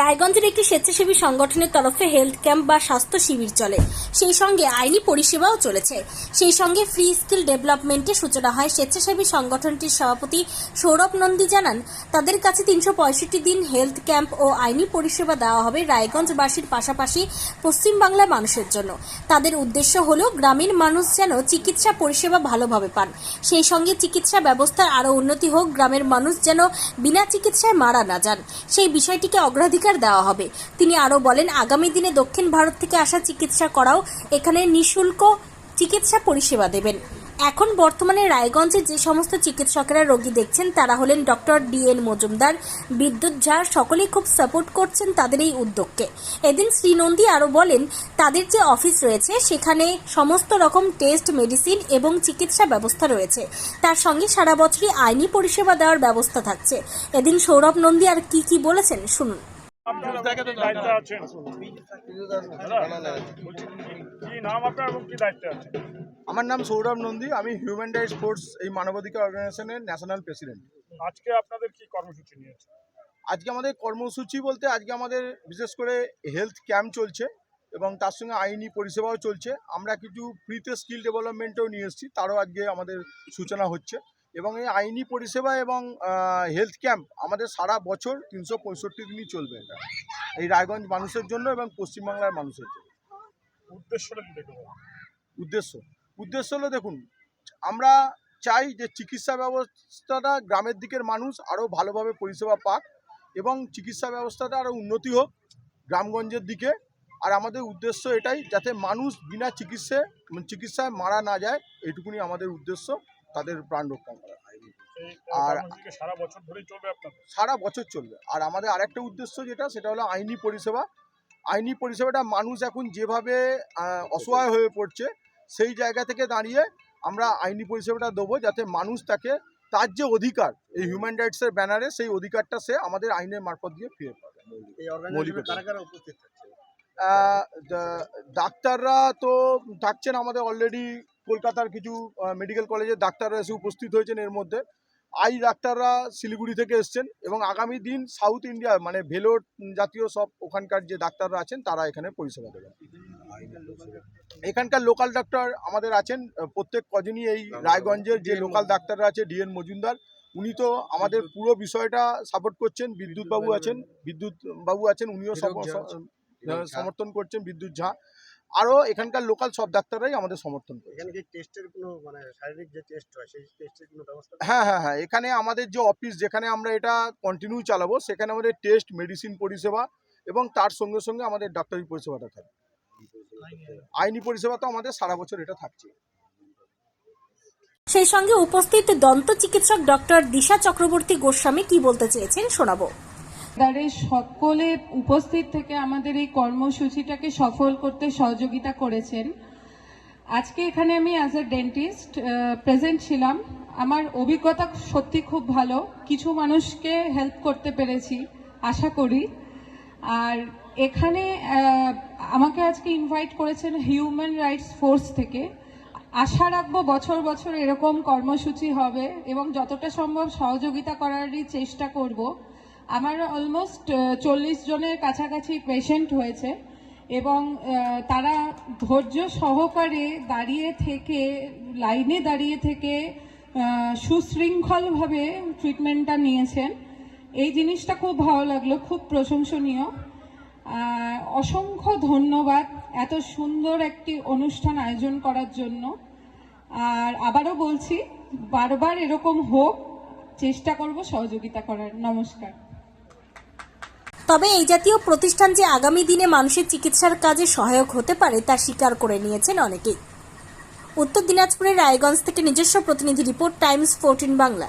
রায়গঞ্জের একটি স্বেচ্ছাসেবী সংগঠনের তরফে হেলথ ক্যাম্প বা স্বাস্থ্য শিবির চলে। সেই সঙ্গে আইনি পরিষেবাও চলেছে। সেই সঙ্গে ফ্রি স্কিল ডেভেলপমেন্টের সূচনা হয়। স্বেচ্ছাসেবী সংগঠনটির সভাপতি সৌরভ নন্দী জানান, তাদের কাছে তিনশো পঁয়ষট্টি দিন হেলথ ক্যাম্প ও আইনি পরিষেবা দেওয়া হবে রায়গঞ্জবাসীর পাশাপাশি পশ্চিমবাংলার মানুষের জন্য। তাদের উদ্দেশ্য হল গ্রামীণ মানুষ যেন চিকিৎসা পরিষেবা ভালোভাবে পান। সেই সঙ্গে চিকিৎসা ব্যবস্থার আরও উন্নতি হোক, গ্রামের মানুষ যেন বিনা চিকিৎসায় মারা না যান। সেই বিষয়টিকে অগ্রাধিকার দেওয়া হবে। তিনি আরও বলেন, আগামী দিনে দক্ষিণ ভারত থেকে আসা চিকিৎসা করাও এখানে নিঃশুল্ক চিকিৎসা পরিষেবা দেবেন। এখন বর্তমানে রায়গঞ্জে যে সমস্ত চিকিৎসকেরা রোগী দেখছেন, তারা হলেন ডক্টর ডি এন মজুমদার। বিদ্যুৎ ঝা, সকলেই খুব সাপোর্ট করছেন তাদের এই উদ্যোগকে। এদিন শ্রীনন্দী আরও বলেন, তাদের যে অফিস রয়েছে, সেখানে সমস্ত রকম টেস্ট, মেডিসিন এবং চিকিৎসা ব্যবস্থা রয়েছে। তার সঙ্গে সারা বছরই আইনি পরিষেবা দেওয়ার ব্যবস্থা থাকছে। এদিন সৌরভ নন্দী আর কি কি বলেছেন, শুনুন। দায়িত্বে আছেন। দাদা, কি নাম আপনার এবং কি দায়িত্বে আছেন? আমার নাম সৌরভ নন্দী আমি হিউম্যান রাইটস স্পোর্টস এই মানবাধিকার অর্গানাইজেশনের ন্যাশনাল প্রেসিডেন্ট আজকে আপনাদের কি কর্মসূচি নিয়েছে? আজকে আমাদের কর্মসূচি বলতে আজকে আমাদের বিশেষ করে হেলথ ক্যাম্প চলছে এবং তার সঙ্গে আইনি পরিষেবাও চলছে। আমরা কিছু ফ্রিতে স্কিল ডেভেলপমেন্টও নিয়ে এসেছি তারও আজকে আমাদের সূচনা হচ্ছে। এবং এই আইনি পরিষেবা এবং হেলথ ক্যাম্প আমাদের সারা বছর তিনশো পঁয়ষট্টি দিনই চলবে এটা। এই রায়গঞ্জ মানুষের জন্য এবং পশ্চিমবাংলার মানুষের জন্য। উদ্দেশ্যটা? উদ্দেশ্য। উদ্দেশ্য হলো দেখুন আমরা চাই যে চিকিৎসা ব্যবস্থাটা গ্রামের দিকের মানুষ আরও ভালোভাবে পরিষেবা পাক এবং চিকিৎসা ব্যবস্থাটা আরও উন্নতি হোক গ্রামগঞ্জের দিকে। আর আমাদের উদ্দেশ্য এটাই যাতে মানুষ বিনা চিকিৎসে চিকিৎসায় মারা না যায় এটুকুনি আমাদের উদ্দেশ্য। তাদের প্রাণ রক্ষা করা আর- সারা বছর ধরেই চলবে সারা বছর চলবে। আর আমাদের আরেকটা উদ্দেশ্য যেটা সেটা হলো আইনি পরিষেবা। আইনি পরিষেবাটা মানুষ এখন যেভাবে অসহায় হয়ে পড়ছে সেই জায়গা থেকে দাঁড়িয়ে আমরা আইনি পরিষেবাটা দেবো যাতে মানুষ তাকে তার যে অধিকার এই হিউম্যান রাইটসের ব্যানারে সেই অধিকারটা সে আমাদের আইনের মারফত দিয়ে ফিরে পাবে। ডাক্তাররা তো থাকছেন আমাদের অলরেডি কলকাতার কিছু মেডিকেল কলেজের ডাক্তাররা এসে উপস্থিত হয়েছেন এর মধ্যে। আই ডাক্তাররা শিলিগুড়ি থেকে এসছেন এবং আগামী দিন সাউথ ইন্ডিয়া মানে ভেলোর জাতীয় সব ওখানকার যে ডাক্তাররা আছেন তারা এখানে পরিষেবা দেবেন। এখানকার লোকাল ডাক্তার আমাদের আছেন প্রত্যেক কজনই এই রায়গঞ্জের যে লোকাল ডাক্তাররা আছে ডিএন মজুমদার উনি তো আমাদের পুরো বিষয়টা সাপোর্ট করছেন। বিদ্যুৎ বাবু আছেন বিদ্যুৎ বাবু আছেন উনিও সমর্থন করছেন বিদ্যুৎ ঝা। আরও এখানকার লোকাল সব ডাক্তাররাই আমাদের সমর্থন করে এখানে কি টেস্টের কোনো মানে শারীরিক যে টেস্ট হয় সেই টেস্টের কোনো ব্যবস্থা হ্যাঁ হ্যাঁ হ্যাঁ এখানে আমাদের যে অফিস যেখানে আমরা এটা কন্টিনিউ চালাবো সেখানে আমাদের টেস্ট মেডিসিন পরিষেবা এবং তার সঙ্গে সঙ্গে আমাদের ডাক্তারি পরিষেবাটা থাকবে আইনি পরিষেবা তো আমাদের সারা বছর এটা থাকছে। সেই সঙ্গে উপস্থিত দন্ত চিকিৎসক ডক্টর দিশা চক্রবর্তী গোস্বামী কি বলতে চেয়েছেন শোনাবো। তাদের সকলে উপস্থিত থেকে আমাদের এই কর্মসূচিটাকে সফল করতে সহযোগিতা করেছেন। আজকে এখানে আমি অ্যাজ এ ডেন্টিস্ট প্রেজেন্ট ছিলাম। আমার অভিজ্ঞতা সত্যি খুব ভালো। কিছু মানুষকে হেল্প করতে পেরেছি, আশা করি। আর এখানে আমাকে আজকে ইনভাইট করেছেন হিউম্যান রাইটস ফোর্স থেকে। আশা রাখব বছর বছর এরকম কর্মসূচি হবে এবং যতটা সম্ভব সহযোগিতা করারই চেষ্টা করব। আমার অলমোস্ট চল্লিশ জনের কাছাকাছি পেশেন্ট হয়েছে এবং তারা ধৈর্য সহকারে দাঁড়িয়ে থেকে, লাইনে দাঁড়িয়ে থেকে সুশৃঙ্খলভাবে ট্রিটমেন্টটা নিয়েছেন। এই জিনিসটা খুব ভালো লাগল, খুব প্রশংসনীয়। অসংখ্য ধন্যবাদ এত সুন্দর একটি অনুষ্ঠান আয়োজন করার জন্য। আর আবারও বলছি, বারবার এরকম হোক, চেষ্টা করব সহযোগিতা করার। নমস্কার। তবে এই জাতীয় প্রতিষ্ঠান যে আগামী দিনে মানুষের চিকিৎসার কাজে সহায়ক হতে পারে তা স্বীকার করে নিয়েছেন অনেকেই। উত্তর দিনাজপুরের রায়গঞ্জ থেকে নিজস্ব প্রতিনিধি রিপোর্ট, টাইমস, ফোরটিন বাংলা।